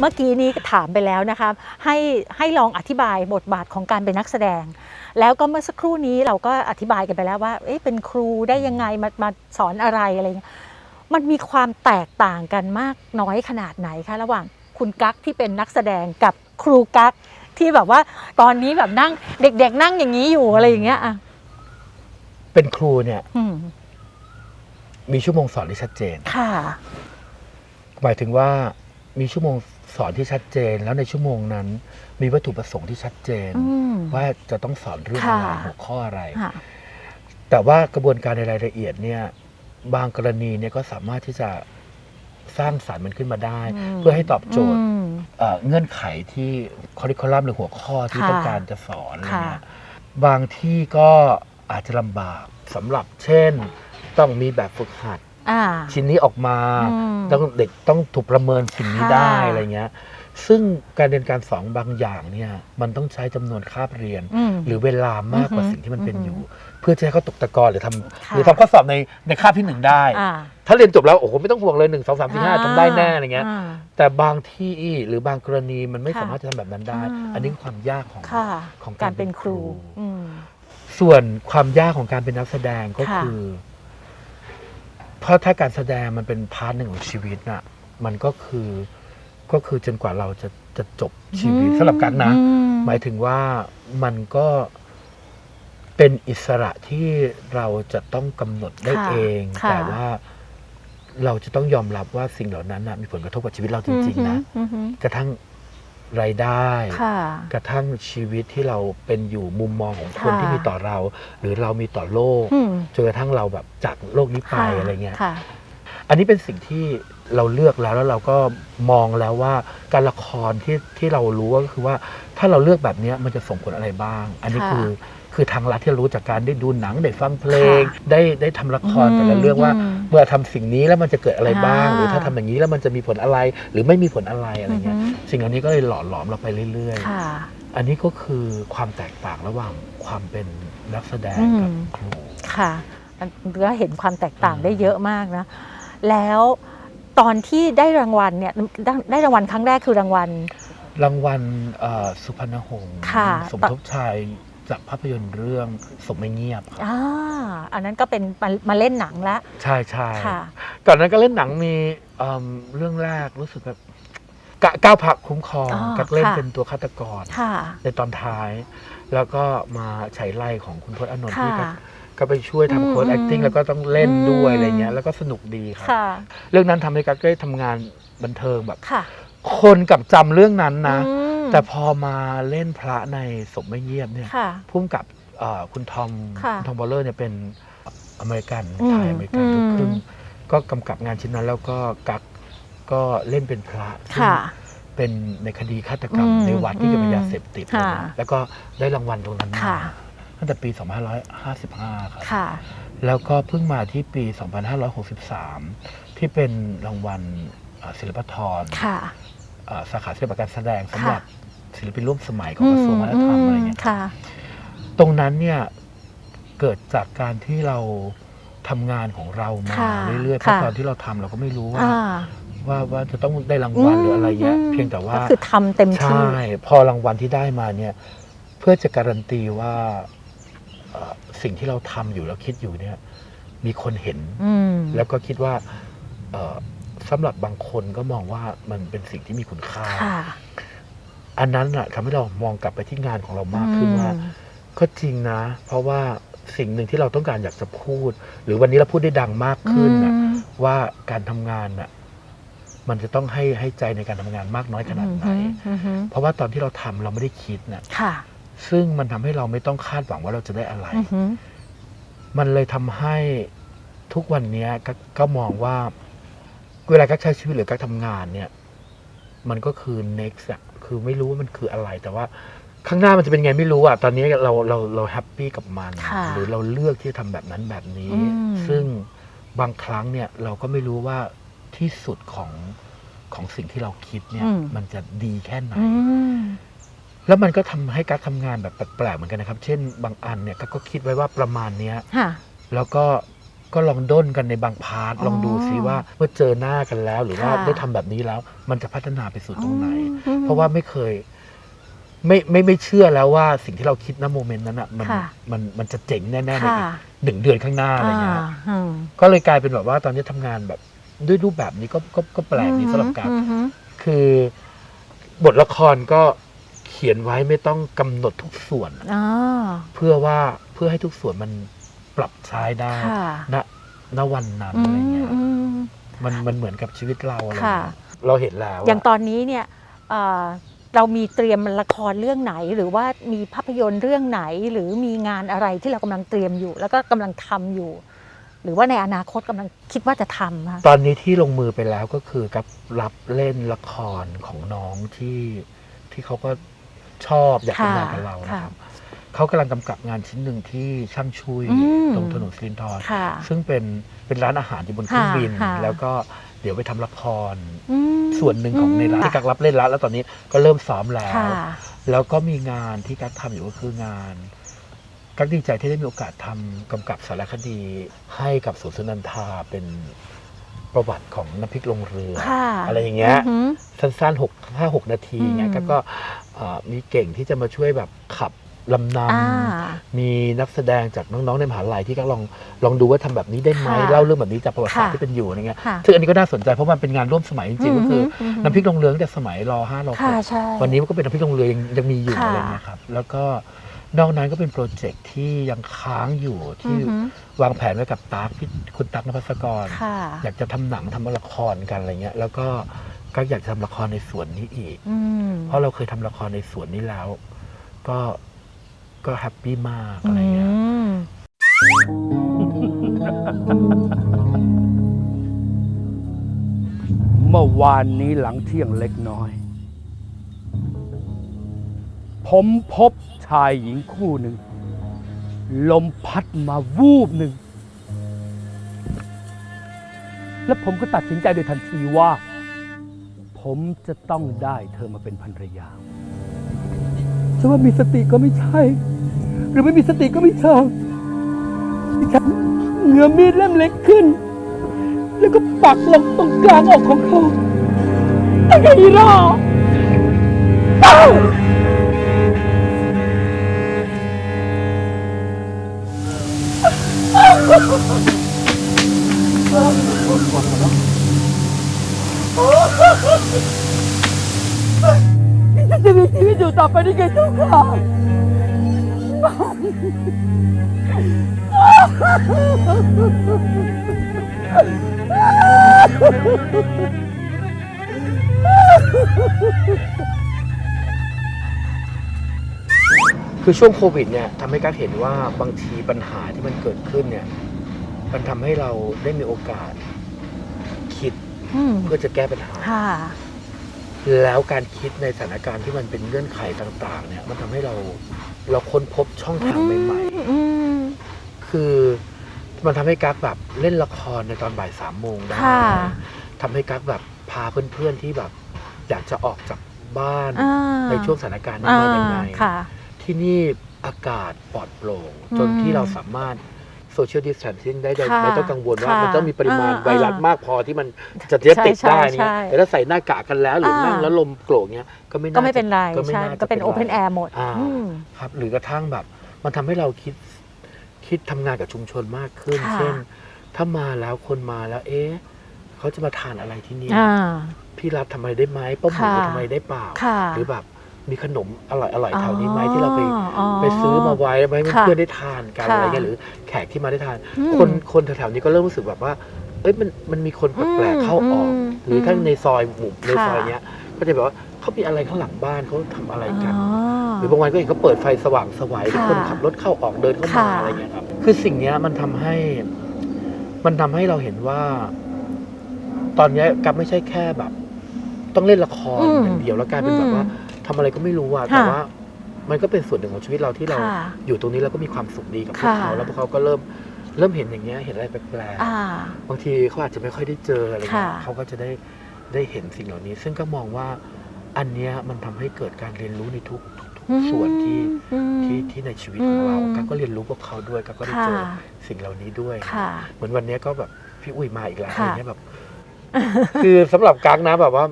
เมื่อกี้นี้ถามไปแล้วนะคะให้ให้ลองอธิบายบทบาทของการเป็นนักแสดง แล้วก็เมื่อสักครู่นี้เราก็อธิบายกันไปแล้วว่าเอ๊ะเป็นครูได้ยังไงมามาสอนอะไรอะไรเงี้ยมันมีความแตกต่างกันมากน้อยขนาดไหนคะระหว่างคุณกั๊กที่เป็นนักแสดงกับครูกั๊กที่แบบว่าตอนนี้แบบนั่งเด็ก ๆ นั่งอย่างนี้อยู่อะไรอย่างเงี้ยอะเป็นครูเนี่ยอืมมีชั่วโมงสอนที่ชัดเจน ค่ะ หมายถึงว่ามีชั่วโมง สอนที่ชัดเจน แล้วในชั่วโมงนั้น มีวัตถุประสงค์ที่ชัดเจน อืมว่าจะต้องสอนเรื่องอะไรค่ะ หัวข้ออะไร ค่ะ แต่ว่ากระบวนการในรายละเอียดเนี่ยบางกรณีเนี่ยก็สามารถที่จะสร้างสารรค์มันขึ้นมาได้ อืม เพื่อให้ตอบโจทย์ อืม เอ่อเงื่อนไขที่คอริคอลัมหรือหัวข้อที่ค่ะต้องการจะสอนอะไรเงี้ยค่ะ บางที่ก็อาจจะลำบากสำหรับเช่น ต้องมีแบบฝึกหัดอ่า ชิ้นนี้ออกมาอืมต้องเด็กต้องถูกประเมินสิ่งนี้ค่ะได้อะไรเงี้ย ซึ่งการเรียนการสอนบางอย่างเนี่ยมันต้องใช้จำนวนคาบเรียนอืมหรือเวลามากกว่าอือฮึสิ่งที่มันเป็นอือฮึอยู่ เพื่อจะให้เขาตกตะกอนหรือทำค่ะหรือทำข้อสอบในในคาบที่หนึ่งได้อ่าถ้าเรียนจบแล้วโอ้โหไม่ต้องห่วงเลยหนึ่งสองสามสี่ห้าทำได้แน่อะไรเงี้ยอ่าแต่บางที่หรือบางกรณีมันไม่ค่ะสามารถจะทำแบบนั้นได้อ่าอันนี้คือความยากของค่ะของการเป็นครูอืมส่วนความยากของการเป็นนักแสดงก็ค่ะคือ เพราะถ้าการแสดงมันเป็นพาร์ทหนึ่งของชีวิตน่ะมันก็คือก็คือจนกว่าเราจะจะจบชีวิตสำหรับกันนะอืมหมายถึงว่ามันก็เป็นอิสระที่เราจะต้องกำหนดได้ค่ะเอง ค่ะ แต่ว่าเราจะต้องยอมรับว่าสิ่งเหล่านั้นนะมีผลกระทบกับชีวิตเราจริง ๆ นะ อือหือ กระทั่ง รายได้ ค่ะ กระทั่งชีวิตที่เราเป็นอยู่มุมมองของคนค่ะ ที่มีต่อเรา หรือเรามีต่อโลกอืมจนกระทั่งเราแบบจากโลกนี้ไปค่อะไรเงี้ย ค่ะ อันนี้เป็นสิ่งที่เราเลือกแล้วแล้วเราก็มองแล้วว่าการละครที่ที่เรารู้ก็คือว่าถ้าเราเลือกแบบเนี้ยมันจะส่งผลอะไรบ้าง อันนี้ค่ะ คือ คือทางลัดที่เรารู้จากการได้ดูหนังได้ฟังเพลงค่ะได้ได้ทำละครอืมแต่ละเรื่องว่าอืมเมื่อทำสิ่งนี้แล้วมันจะเกิดอะไรบ้างอ่าหรือถ้าทำอย่างนี้แล้วมันจะมีผลอะไร หรือไม่มีผลอะไรอะไรเงี้ยอือฮึสิ่งเหล่านี้ก็เลยหล่อหลอมเราไปเรื่อยๆค่ะอันนี้ก็คือความแตกต่างระหว่างความเป็นนักแสดงอืมกับครูค่ะมันก็เห็นความแตกต่างอืมได้เยอะมากนะ แล้วตอนที่ได้รางวัลเนี่ยได้ได้รางวัลครั้งแรกคือรางวัล รางวัลเอ่อสุพรรณหงษ์ค่ะสมทบชาย จากภาพยนตร์เรื่องสมไม่เงียบครับอ่าอันนั้นก็เป็นมามาเล่นหนังละใช่ใช่ค่ะ ก่อนนั้นก็เล่นหนังมีเอิ่มเรื่องแรกรู้สึกแบบกะก้าวผักคุ้มครองอ๋อกักเล่นค่ะ เป็นตัวฆาตกร ค่ะ ในตอนท้าย แล้วก็มาฉายไล่ของคุณพจน์อานนท์ค่ะที่ก็ก็ไปช่วยอืมทำโค้ด อืม acting แล้วก็ต้องเล่นด้วยอืมอะไรเงี้ยแล้วก็สนุกดีครับ ค่ะ เรื่องนั้นทำให้กักได้ทำงานบันเทิงแบบ ค่ะคนกลับจำเรื่องนั้นนะ อืม แต่พอมาเล่นพระในสมไม่เงียบเนี่ยค่ะ พุ่มกับเอ่อคุณทอมค่ะณทอมบอลเลอร์เนี่ยเป็นอเมริกันอืมไทยอเมริกันอืม ลูกครึ่งก็กำกับงานชิ้นนั้นแล้วก็กักก็เล่นเป็นพระซึ่งค่ะ เป็นในคดีฆาตกรรมอืมในวัดที่เกี่ยวกับอืมยาเสพติดค่ะอะไรเงี้ยแล้วก็ได้รางวัลตรงนั้นมาค่ะ ตั้งแต่ปี 2555ครับ ค่ะ แล้วก็เพิ่งมาที่ปี 2563 ที่เป็นรางวัลเอ่อศิลปธรค่ะเอ่อ สาขาศิลปการแสดงสำค่ะหรับศิลปินร่วมสมัยของกระทรวงวัฒนธรรมอะไรเงี้ยค่ะตรงนั้นเนี่ยเกิดจากการที่เราทำงานของเรามาค่ะเรื่อยๆเพราะค่ะตอนที่เราทำเราก็ไม่รู้ว่าอ่าว่าว่าจะต้องได้รางวัลหรืออะไรเงี้ยมเพียงแต่ว่าก็คือทำเต็มที่ใช่พอรางวัลที่ได้มาเนี่ย เพื่อจะการันตีว่าเอ่อสิ่งที่เราทำอยู่แล้วคิดอยู่เนี่ย มีคนเห็นอืมแล้วก็คิดว่าเอ่อ สำหรับบางคนก็มองว่ามันเป็นสิ่งที่มีคุณค่า ค่ะ อันนั้นแหะทำให้เรามองกลับไปที่งานของเรามากขึ้นว่าอืมก็จริงนะ เพราะว่าสิ่งหนึ่งที่เราต้องการอยากจะพูด หรือวันนี้เราพูดได้ดังมากขึ้นนะอืม ว่าการทำงานน่ะมันจะต้องให้ให้ใจในการทำงานมากน้อยขนาดไหน อืมอืมเพราะว่าตอนที่เราทำเราไม่ได้คิดนะค่ะซึ่งมันทำให้เราไม่ต้องคาดหวังว่าเราจะได้อะไร อือหือมันเลยทำให้ทุกวันเนี้ยกก็มองว่า เวลากักใช้ชีวิตหรือกักทำงานเนี่ย มันก็คือ next อะคือไม่รู้ว่ามันคืออะไร แต่ว่าข้างหน้ามันจะเป็นไงไม่รู้อะตอนนี้เราเราเราแฮปปี้กับมัน ค่ะหรือเราเลือกที่จะทำแบบนั้นแบบนี้ อืม ซึ่งบางครั้งเนี่ยเราก็ไม่รู้ว่าที่สุดของของสิ่งที่เราคิดเนี่ยมันจะดีแค่ไหน อืม แล้วมันก็ทำให้กักทำงานแบบแปลกๆเหมือนกันนะครับ เช่น บางอันเนี่ยกักก็คิดไว้ว่าประมาณเนี้ย ค่ะ แล้วก็ ก็ลองด้นกันในบางพาร์ทอ๋อลองดูซิว่าเมื่อเจอหน้ากันแล้ว หรือว่าค่ะ ได้ทำแบบนี้แล้ว มันจะพัฒนาไปสู่ตรงไหน อืม เพราะว่าไม่เคย ไม่ไม่ไม่เชื่อแล้วว่าสิ่งที่เราคิดณโมเมนต์นั้นอะมันค่ะ มันมันจะเจ๋งแน่ๆในค่ะอีกหนึ่งเดือนข้างหน้าอะไรเงี้ยาอืมก็เลยกลายเป็นแบบว่าตอนนี้ทำงานแบบ ด้วยรูปแบบนี้ก็ก็ก็แปลกดีสำหรับการ อืมอืม คือบทละครก็เขียนไว้ไม่ต้องกำหนดทุกส่วน อ่า เพื่อว่าเพื่อให้ทุกส่วนมัน ปรับใช้ได้ค่ะณณวันนั้นอือะไรมเงี้ยอืมมันมันเหมือนกับชีวิตเราอะไรค่ะเงี้ยเราเห็นแล้วอย่างอะตอนนี้เนี่ยเอ่อเรามีเตรียมละครเรื่องไหน หรือว่ามีภาพยนตร์เรื่องไหน หรือมีงานอะไรที่เรากำลังเตรียมอยู่ แล้วก็กำลังทำอยู่ หรือว่าในอนาคตกำลังคิดว่าจะทำคะตอนนี้ที่ลงมือไปแล้วก็คือกับรับเล่นละครของน้องที่ที่เขาก็ชอบอยากทำงานกับเรานะครับ เขากำลังกำกับงานชิ้นหนึ่งที่ช่างชุยอืม ตรงถนนสิรินทรค่ะ ซึ่งเป็นเป็นร้านอาหารอยู่บนเครื่องบิน ค่ะ แล้วก็เดี๋ยวไปทำละคร อืม ส่วนหนึ่งของในร้านที่กักรับเล่นแล้วแล้วตอนนี้ก็เริ่มซ้อมแล้ว ค่ะ แล้วก็มีงานที่กักทำอยู่ก็คืองานกักดีใจที่ได้มีโอกาสทำกำกับสารคดี ให้กับสวนสุนันทาเป็นประวัติของน้ำพริกลงเรือ ค่ะอะไรอย่างเงี้ยหือ สั้นๆหกห้าหกนาทีเงี้ยอืม ก็ก็เอ่อมีเก่งที่จะมาช่วยแบบขับ ลำนอ่าำมีนักแสดงจากน้องๆในมหาลัยที่ก็ลองลองดูว่าทำแบบนี้ได้ไหมค่ะเล่าเรื่องแบบนี้จากประวัติศาสตร์ค่ะ ที่เป็นอยู่อะไรเงี้ยค่ะซึ่งอันนี้ก็น่าสนใจเพราะมันเป็นงานร่วมสมัยจริงๆก็คืออมน้ำพริกลงเรือตั้งแต่สมัยรห้ารหค่ะก ใช่ วันนี้มันก็เป็นน้ำพริกลงเรือยังยังมีอยู่ค่ะ อะไรเงี้ยครับ แล้วก็นอกนั้นก็เป็นโปรเจกต์ที่ยังค้างอยู่อืที่อหือวางแผนไว้กับตั๊กพี่คุณตั๊กนภัสกร ค่ะ อยากจะทำหนังทำละครกันอะไรเงี้ย แล้วก็ก็อยากจะทำละครในส่วนนี้อีก อืม เพราะเราเคยทำละครในส่วนนี้แล้ว ก็ ก็แฮปปี้มากอะไรเงี้ยอืมเมื่อวานนี้หลังเที่ยงเล็กน้อย ผมพบชายหญิงคู่หนึ่ง ลมพัดมาวูบหนึ่ง และผมก็ตัดสินใจโดยทันทีว่า ผมจะต้องได้เธอมาเป็นภรรยา จะว่ามีสติก็ไม่ใช่ หรือไม่มีสติก็ไม่เชิงดิฉันเหงือมีดเล่มเล็กขึ้น แล้วก็ปักลงตรงกลางอกของเขาตั้งไงล่ะอ้าวฉันจะ มีชีวิตอยู่ต่อไปได้ไงเจ้าค่ะคือช่วงโควิดเนี่ยทำให้กั๊กเห็นว่าบางทีปัญหาที่มันเกิดขึ้นเนี่ย มันทำให้เราได้มีโอกาสคิดอืมเพื่อจะแก้ปัญหา ค่ะ แล้วการคิดในสถานการณ์ที่มันเป็นเงื่อนไขต่าง ๆ เนี่ย มันทำให้เราเราค้นพบช่องทางใหม่อืม ๆ คือมันทำให้กั๊กแบบเล่นละครในตอนบ่ายสามโมงได้ค่ะ ทำให้กั๊กแบบพาเพื่อนๆที่แบบ อยากจะออกจากบ้านอ่าในช่วงสถานการณ์นี้อ่ามายังไง ค่ะ ที่นี่อากาศปลอดโปร่ง จนอืม ที่เราสามารถ โซเชียลดิส a ทนซิ่งได้โดยค่ะไม่ต้องกังวลว่าค่ะมันต้องมีปริมาณอ่าไวรัสอ่ามมากพอที่มันจะจะติดใช่ได้ใช่เนี่ยใช่แต่ถ้าใส่หน้ากากกันแล้วหรืออ่านั่งแล้วลมโกรกเนี้ยก็ไม่าก็ไม่เป็นไรก็ไม่ใช่น่าจะก็เป็นไรโอเพนแอร์หมดอ่า อืม ครับหรือกระทั่งแบบ มันทำให้เราคิดคิดทำงานกับชุมชนมากขึ้น ค่ะ เช่น ถ้ามาแล้วคนมาแล้ว เอ๊ะเขาจะมาทานอะไรที่นี่อ่า พี่รับทำอะไรได้ไหมป้าหมูค่ะ ทำอะไรได้เปล่า ค่ะ หรือแบบ มีขนมอร่อยอร่อยๆแถวนี้ไหมที่เราไปอ๋อไปซื้อมาไว้ไว้ให้ค่ะเพื่อนๆได้ทานกันค่ะอะไรเงี้ยหรือแขกที่มาได้ทานอืมคนคนแถวๆนี้ก็เริ่มรู้สึกแบบว่า เอ้ยมันมันมีคนแปลกอืมๆเข้าออกอืมหรือถ้าในซอยหมู่ในค่ะซอยเนี้ยก็จะแบบว่าเขามีอะไรข้างหลังบ้านเขาทำอะไรกันอ๋อหรือบางวันก็เห็นเขาเปิดไฟสว่างสวัยค่ะคนขับรถเข้าออกเดินเข้ามาค่ะอะไรเงี้ยครับคือสิ่งเนี้ยมันทำให้ มันทำให้เราเห็นว่า ตอนเนี้ยกับไม่ใช่แค่แบบ ต้องเล่นละครอืมอย่างเดียวแล้วกลายเป็นแบบว่าอืม ทำอะไรก็ไม่รู้อะแต่ค่ะว่า มันก็เป็นส่วนหนึ่งของชีวิตเราที่เรา ค่ะอยู่ตรงนี้แล้วก็มีความสุขดีกับพวกค่ะ เขาแล้วพวกเขาก็เริ่มเริ่มเห็นอย่างเงี้ยเห็นอะไรแปลกอ่า ๆบางทีเขาอาจจะไม่ค่อยได้เจออะไรเงี้ยค่ะ เขาก็จะได้ได้เห็นสิ่งเหล่านี้ ซึ่งก็มองว่าอันเนี้ยมันทำให้เกิดการเรียนรู้ในทุกทุกทุกส่วนที่ อืม ที่ที่ในชีวิตของเราอืมกัก็เรียนรู้กับเขาด้วยกัก็ได้ค่ะเจอสิ่งเหล่านี้ด้วย ค่ะ เหมือนวันนี้ก็แบบพี่อุ้ยมาอีกแล้วอะไรค่ะ เงี้ยแบบ คือสำหรับกักนะแบบว่า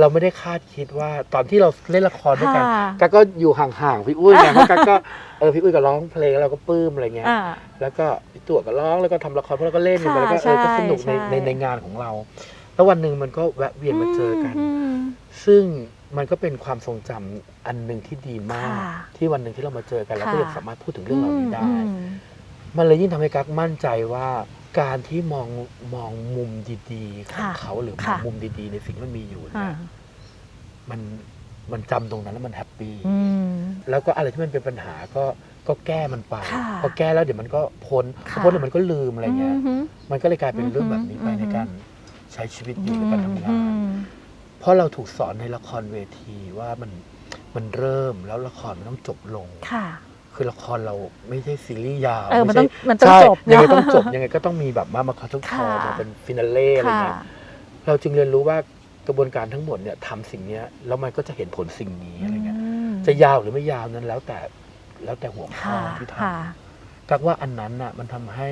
เราไม่ได้คาดคิดว่าตอนที่เราเล่นละครด้วยกันค่ะกักก็อยู่ห่างๆพี่อุ้ยไงเพราะกักก็เออพี่อุ้ยก็ร้องเพลงแล้วเราก็ปลื้มอะไรเงี้ย อ่า แล้วก็พี่ตัวก็ร้องแล้วก็ทำละครเพราะเราก็เล่นกันไปแล้วก็ค่ะเออก็สนุกในใช่ ในในงานของเรา แล้ววันหนึ่งมันก็แวะเวียนมาเจอกัน ม ซึ่งมันก็เป็นความทรงจำอันหนึ่งที่ดีมาก ค่ะที่วันหนึ่งที่เรามาเจอกันเราก็ค่ะ ยังสามารถพูดถึงเรื่องเหล่านี้ได้ อืม มันเลยยิ่งทำให้กักมั่นใจว่า การที่มองมองมุมดีๆของค่ะเขาหรือมค่ะองมุมดีๆ ในสิ่งที่มันมีอยู่อ่าเนี่ยมันมันจำตรงนั้นแล้วมันแฮปปี้อืม แล้วก็อะไรที่มันเป็นปัญหาก็ก็แก้มันไปค่ะพอแก้แล้วเดี๋ยวมันก็พ้นพค่ะอพ้นเดี๋ยวมันก็ลืมอะไรเงี้ยอืมมันก็เลยกลายเป็นเรื่องแบบนี้ไปอืมในการใช้ชีวิตอยู่ในการทำงานอืมเพราะเราถูกสอนในละครเวทีว่ามันมันเริ่มแล้วละครมันต้องจบลง ค่ะ คือละครเราไม่ใช่ซีรีส์ยาวเออมันไใช่ต้องมันต้องใช่จบยังไงนะต้องจบยังไงก็ต้องมีแบบมามาคอทุกคอค่ะมาเป็นฟินาเล่อะไรค่ะเงี้ยเราจึงเรียนรู้ว่ากระบวนการทั้งหมดเนี่ยทำสิ่งเนี้ยแล้วมันก็จะเห็นผลสิ่งนี้อะไรเงี้ยมจะยาวหรือไม่ยาวนั้นแล้วแต่แล้วแต่หัวข้อค่ะที่ทค่ะำกักว่าอันนั้นน่ะ มันทำให้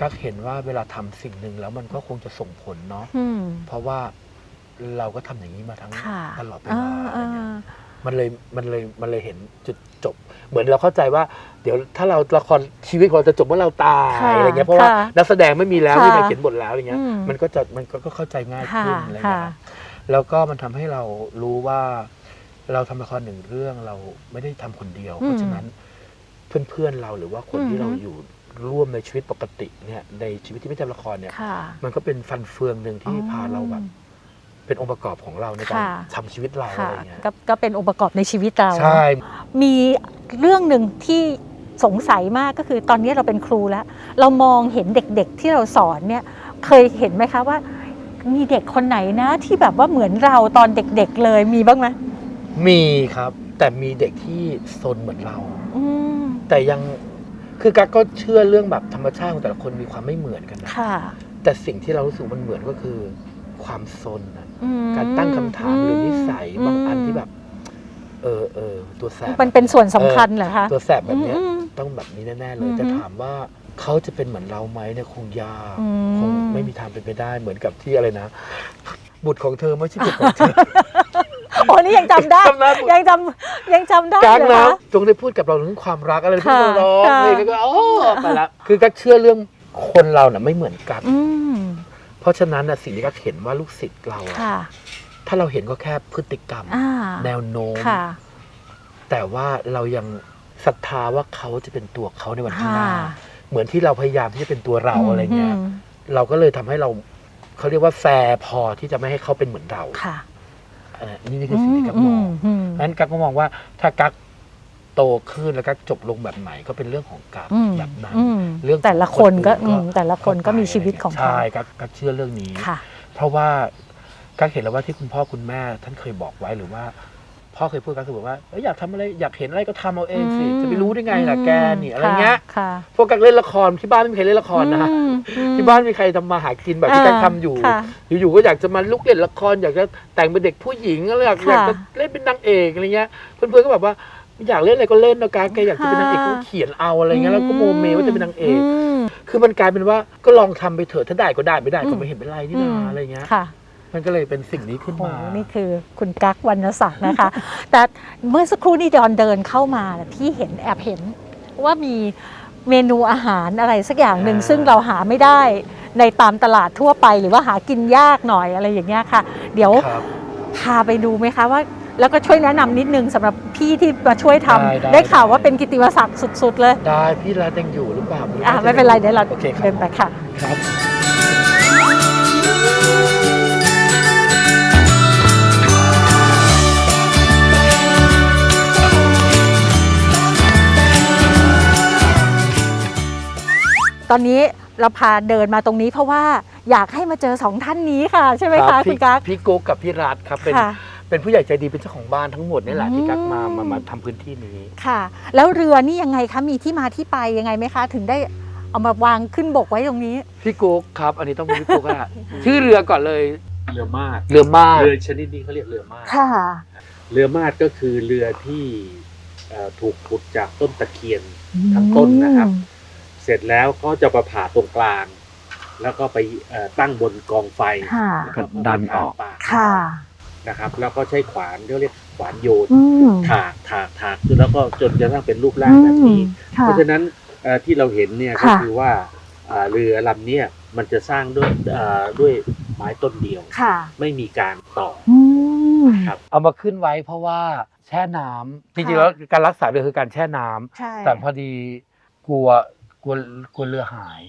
กักเห็นว่าเวลาทำสิ่งหนึ่งแล้วมันก็คงจะส่งผลเนาะอืมเพราะว่าเราก็ทำอย่างนี้มาทั้งค่ะตลอดเวอ่าลา อะไรอ่าเงี้ยมันเลยมันเลยมันเลยเห็นจุดจบ เหมือนเราเข้าใจว่า เดี๋ยวถ้าเราละครชีวิตของเราจะจบเมื่อเราตายค่ะอะไรเงี้ยเพราะว่าค่ะนักแสดงไม่มีแล้วค่ะไม่มีใครเขียนบทแล้วอะไรเงี้ย อืมมันก็จะมันก็ก็เข้าใจง่ายค่ะขึ้นอะไรค่ะเงี้ยแล้วก็มันทำให้เรารู้ว่า เราทำละครหนึ่งเรื่องเราไม่ได้ทำคนเดียว เพราะฉะนั้นเพื่อนๆเราหรือว่าคนที่เราอยู่ร่วมในชีวิตปกติเนี่ยในชีวิตที่ไม่ใช่ละครเนี่ย ค่ะ มันก็เป็นฟันเฟืองหนึ่งที่พาเราแบบ เป็นองค์ประกอบของเราในการค่ะ ทำชีวิตเราอะค่ะไรเงี้ยก็ก็เป็นองค์ประกอบในชีวิตเรา ใช่ มีเรื่องหนึ่งที่สงสัยมากก็คือตอนนี้เราเป็นครูแล้ว เรามองเห็นเด็กๆที่เราสอนเนี่ยเคยเห็นไหมคะว่า มีเด็กคนไหนนะที่แบบว่าเหมือนเราตอนเด็กๆเลยมีบ้างไหมมีครับ แต่มีเด็กที่ซนเหมือนเรา อืมแต่ยังคือกักก็เชื่อเรื่องแบบธรรมชาติของแต่ละคนมีความไม่เหมือนกันนะค่ะ แต่สิ่งที่เรารู้สึกมันเหมือนก็คือ ความซนนะอืม การตั้งคำถามหรือนิสัยอืมบางอันที่แบบ เออเออตัวแสบมันเป็นส่วนสำคัญเหรอคะ ตัวแสบแบบเนี้ย อืมต้องแบบนี้แน่ๆเลอืยมแต่ถามว่าเขาจะเป็นเหมือนเราไหมเนี่ยคงยากอืม คงไม่มีทางเป็นไปได้เหมือนกับที่อะไรนะ บุตรของเธอไม่ใช่บุตรของเธอ โอ้นี่ยังจำได้ จำได้ยังจำยังจำได้กักเลยนะคะจงได้พูดกับเราเรื่องความรักอะไรที่ค่ะเราร้องค่ะ เพลงแล้วก็โอ้ไปละคือกักเชื่อเรื่องคนเราน่ะไม่เหมือนกัน อืมเพ ราะฉะนั้นน่ะสิ่งที่กักเห็นว่าลูกศิษย์เราอะค่ะ ถ้าเราเห็นก็แค่พฤติกรรม อ่า แนวโน้ม ค่ะ แต่ว่าเรายังศรัทธาว่าเขาจะเป็นตัวเขาในวันข้างหค่ะน้าเหมือนที่เราพยายามที่จะเป็นตัวเราอะไรเงี้ย มเราก็เลยทำให้เราเขาเรียกว่าแฟร์พอที่จะไม่ให้เขาเป็นเหมือนเราค่ะเออนี่นี่คือสิ่งที่กักมองอืมนั้นกักก็มองว่าถ้ากัก โตขึ้นแล้วกักจบลงแบบไหนก็เป็นเรื่องของกักอืมแบบนั้น อืมเรื่องแต่ละคนก็อื่อืมแต่ละคนก็มีชีวิตของเขาใช่กักกักเชื่อเรื่องนี้ ค่ะ เพราะว่ากักเห็นแล้วว่าที่คุณพ่อคุณแม่ ท่านเคยบอกไว้หรือว่า พ่อเคยพูดกับกักเสมอว่าเอ้ยอยากทำอะไรอยากเห็นอะไรก็ทำเอาเองสิอืมจะไปรู้ได้ไงล่ะแกนี่อะไรเงี้ยค่ะพวกกักเล่นละครที่บ้านไม่มีใครเล่นละครนะ อืมอืม ที่บ้านไม่มีใครทำมาหากินแบบที่กักทำอยู่ ค่ะ อยู่ๆก็อยากจะมาลุกเล่นละครอยากจะแต่งเป็นเด็กผู้หญิงอะไรอยากค่ะ อยากจะเล่นเป็นนางเอกอะไรเงี้ยเพื่อนๆก็แบบว่า อยากเล่นอะไรก็เล่นนะกาแกอยากจะเป็นนางเอกค่ะก็เขียนเอาอะไรเงี้ยแล้วก็โมเมว่าจะเป็นนางเอกมคือมันกลายเป็นว่าก็ลองทำไปเถอะถ้าได้ก็ได้ไม่ได้อืก็มไม่เห็นเป็นไรนี่อืนามอะไรเงี้ยค่ะมันก็เลยเป็นสิ่งนี้ขึ้นโอ้มา นี่คือคุณกั๊กวรรณศักดิ์นะคะ แต่เมื่อสักครู่นี้ดอนเดินเข้ามาน่ะพี่เห็นแอบเห็นว่ามีเมนูอาหารอะไรสักอย่างหนึ่งอ่าซึ่งเราหาไม่ได้ในตามตลาดทั่วไปหรือว่าหากินยากหน่อยอะไรอย่างเงี้ยค่ะ เดี๋ยวครับพาไปดูไหมคะว่า แล้วก็ช่วยแนะนำนิดนึงสำหรับพี่ที่มาช่วยทำได้ได้ ได้ข่าวว่าได้เป็นกิตติมศักดิ์สุด ๆ เลย ได้พี่รัตยังอยู่หรือเปล่าอะไม่เป็นไรเดี๋ยวเราโอเคครัเดิบนไปค่ะ ครับ ตอนนี้เราพาเดินมาตรงนี้เพราะว่าอยากให้มาเจอสองท่านนี้ค่ะ ใช่ไหมรัคะบคุณกั๊ก พี่กุ๊กกับพี่รัตครับเป็นค่ะ เป็นผู้ใหญ่ใจดีเป็นเจ้าของบ้านทั้งหมดนี่แหละที่กักมาอืมมามาทำพื้นที่นี้ ค่ะ แล้วเรือนี่ยังไงคะมีที่มาที่ไปยังไงไหมคะ ถึงได้เอามาวางขึ้นบกไว้ตรงนี้ พี่กุ๊กครับ อันนี้ต้องเป็นพี่กุ๊กอะชื่อเรือก่อนเลยเรือมากเรือมากเรือชนิดนี้เขาเรียกเรือมากค่ะ เรือมาดก็คือเรือที่เอ่อถูกขุดจากต้นตะเคียน ทั้งต้นนะครับ เสร็จแล้วก็จะมาผ่าตรงกลาง แล้วก็ไปเอ่อตั้งบนกองไฟค่ะแล้วก็ดันออก ปาก ค่ะ นะครับ แล้วก็ใช้ขวานเขาเรียกขวานโยน อืมถากถากถากจนแล้วก็จนกระทั่งเป็นรูปร่างแบบนี้ ค่ะ เพราะฉะนั้นเอ่อที่เราเห็นเนี่ยก็ค่ะ คือว่าอ่าเรือลำเนี้ยมันจะสร้างด้วยอ่าด้วยไม้ต้นเดียว ค่ะไม่มีการต่ออืม ครับ เอามาขึ้นไว้เพราะว่าแช่น้ำจริงๆแล้วการรักษาเรือคือการแช่น้ำใช่แต่พอดีกลัวกลัวกลัวเรือหาย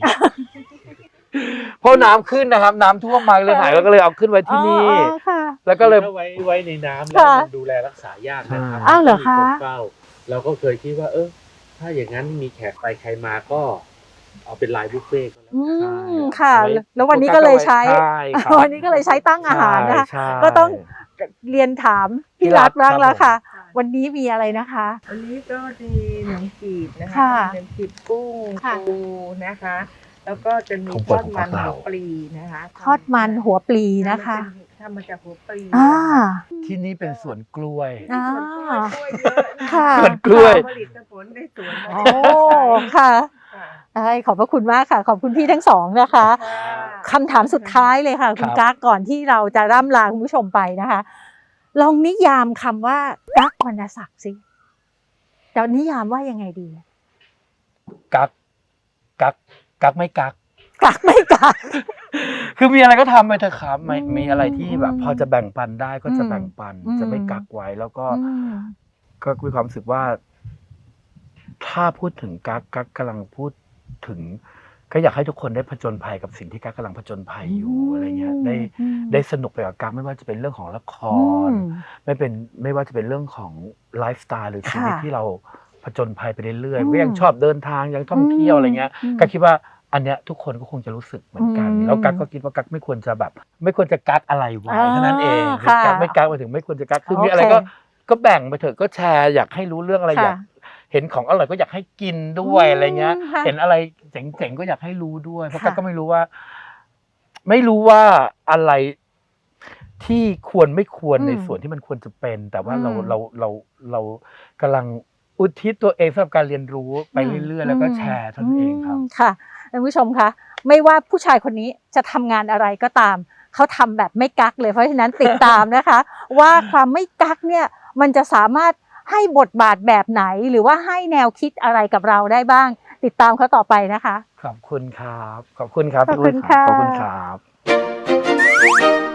เพราะน้ำขึ้นนะครับ น้ำท่วมมาเรือหายแล้วก็เลยเอาขึ้นไว้ที่นี่ อ๋ออ๋อค่ะ แล้วก็เลย ถ้าไว้ไว้ในน้ำแล้วค่ะมันดูแลรักษายากนะครับอ้าวเหรอคะ มีนเฝ้าเราก็เคยคิดว่า เออถ้าอย่างนั้นมีแขกไปใครมาก็เอาเป็นลายบุฟเฟ่ต์ก็แล้วอืกันมค่ะแล้ววันนี้ก็เลยใช้ ใช่ครับวันนี้ก็เลยใช้ตั้งอาหารนะคะ ใช่ ก็ต้อง เรียนถามพี่พี่รัรัฐฐบ้างแล้วครับค่ะ วันนี้มีอะไรนะคะอันนี้ก็จะมีหนังจีบนะคะค่ะหนังจีบกุ้งค่ะปูนะคะ แล้วก็จะมีของทโปรอดดของมันพวกเราหัวปลีนะคะทอดมันหัวปลีนะคะมัเป็ทำมาจากหัวปลีอ่าที่นี่เป็นสวนกล้วยอ่าส่วนกล้วยกล้วยเยอะนะค่ะสวนกล้วยผลิตผลได้สวนโอ้ค่ะค่ะได้ขอบพระคุณมากค่ะ ขอบคุณพี่ทั้งสองนะคะคำถามสุดท้ายเลยค่ะ คุณครับกั๊กก่อนที่เราจะร่ำลาคุณผู้ชมไปนะคะ ลองนิยามคำว่ากั๊กวรรณศักดิ์สิจะนิยามว่ายังไงดี กัก กัก กักไม่กักกั๊กไม่กั๊กคือมีอะไรก็ทำไปเถอะครับไม่อืมมีอะไรที่แบบ พอจะแบ่งปันได้ก็จะอืมแบ่งปัน อืม จะไม่กักไว้ แล้วก็อืมก็มีความรู้สึกว่า ถ้าพูดถึงกักกักกำลังพูดถึง ก็อยากให้ทุกคนได้ผจญภัยกับสิ่งที่กักกำลังผจญภัยอยู่อะไรเงี้ยได้อืมได้สนุกไปกับกักไม่ว่าจะเป็นเรื่องของละคอืรมไม่เป็นไม่ว่าจะเป็นเรื่องของไลฟ์สไตล์หรือชีวิตค่ะ ที่เรา ผจญภัยไปเรื่อยอืมๆก็ยังชอบเดินทางยังท่องเที่ยวอะไรเงี้ยอืมก็คิดว่าอันเนี้ยทุกคนก็คงจะรู้สึกเหมือนกันอืมแล้วกักก็คิดว่ากักไม่ควรจะแบบ ไม่ควรจะกักอะไรไว้อ่าเท่านั้นเองค่ะกักไม่กักหมายถึงไม่ควรจะกักคือโอเคมีอะไรก็ก็แบ่งไปเถอะก็แชร์อยากให้รู้เรื่องอะไรอยากค่ะเห็นของอร่อยก็อยากให้กินด้วยอืมอะไรเงี้ยค่ะเห็นอะไรเจ๋งๆก็อยากให้รู้ด้วย เพราะค่ะกักก็ไม่รู้ว่า ไม่รู้ว่าอะไรที่ควรไม่ควรในส่วนที่มันควรจะเป็น แต่ว่าเราอืมเราเราเรากำลัง อุทิศตัวเองสำหรับการเรียนรู้ไปเรื่อยๆ แล้วก็แชร์เท่านั้นเองครับมค่ะท่านผู้ชมคะไม่ว่าผู้ชายคนนี้จะทำงานอะไรก็ตาม เขาทำแบบไม่กักเลยเพราะฉะนั้นติดตามนะคะ ว่าความไม่กักเนี่ยมันจะสามารถให้บทบาทแบบไหน หรือว่าให้แนวคิดอะไรกับเราได้บ้าง ติดตามเขาต่อไปนะคะ ขอบคุณครับ ขอบคุณครับขอบพี่คุณยรับค่ะขอบคุณครับ